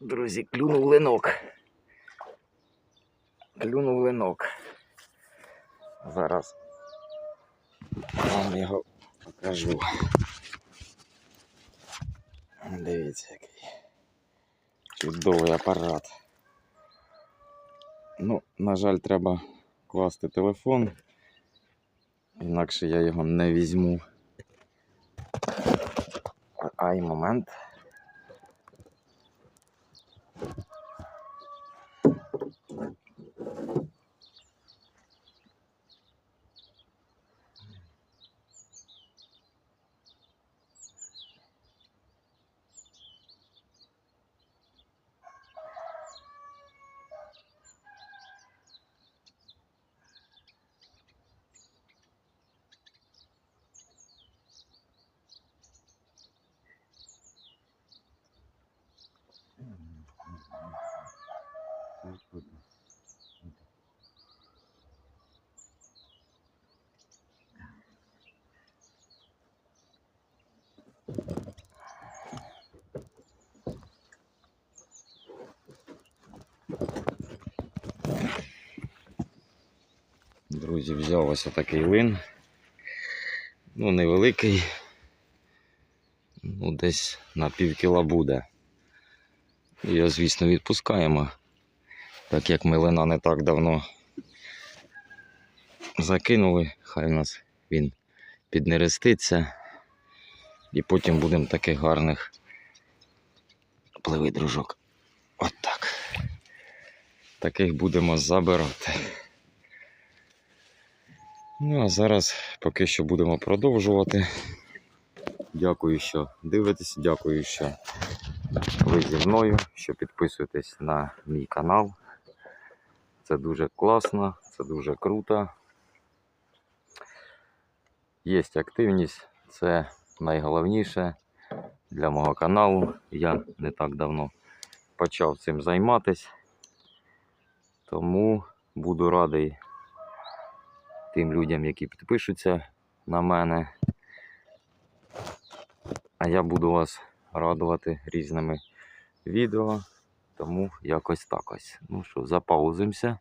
Друзі, клюнув линок. Клюнув линок. Зараз вам його покажу. Дивіться, який чудовий апарат. Ну, на жаль, треба класти телефон, інакше я його не візьму. Ай, момент. Друзі, взяв ось такий лин. Ну, невеликий. Ну, десь на пів кіла буде. Його, звісно, відпускаємо. Так як ми лина не так давно закинули, хай у нас він піднереститься. І потім будемо таких гарних пливи, дружок. От так. Таких будемо забирати. Ну, а зараз поки що будемо продовжувати. Дякую, що дивитесь, дякую, що ви зі мною, що підписуєтесь на мій канал. Це дуже класно, це дуже круто. Є активність, це найголовніше для мого каналу. Я не так давно почав цим займатися, тому буду радий тим людям, які підпишуться на мене. А я буду вас радувати різними відео. Тому якось так ось. Ну що, запаузимося.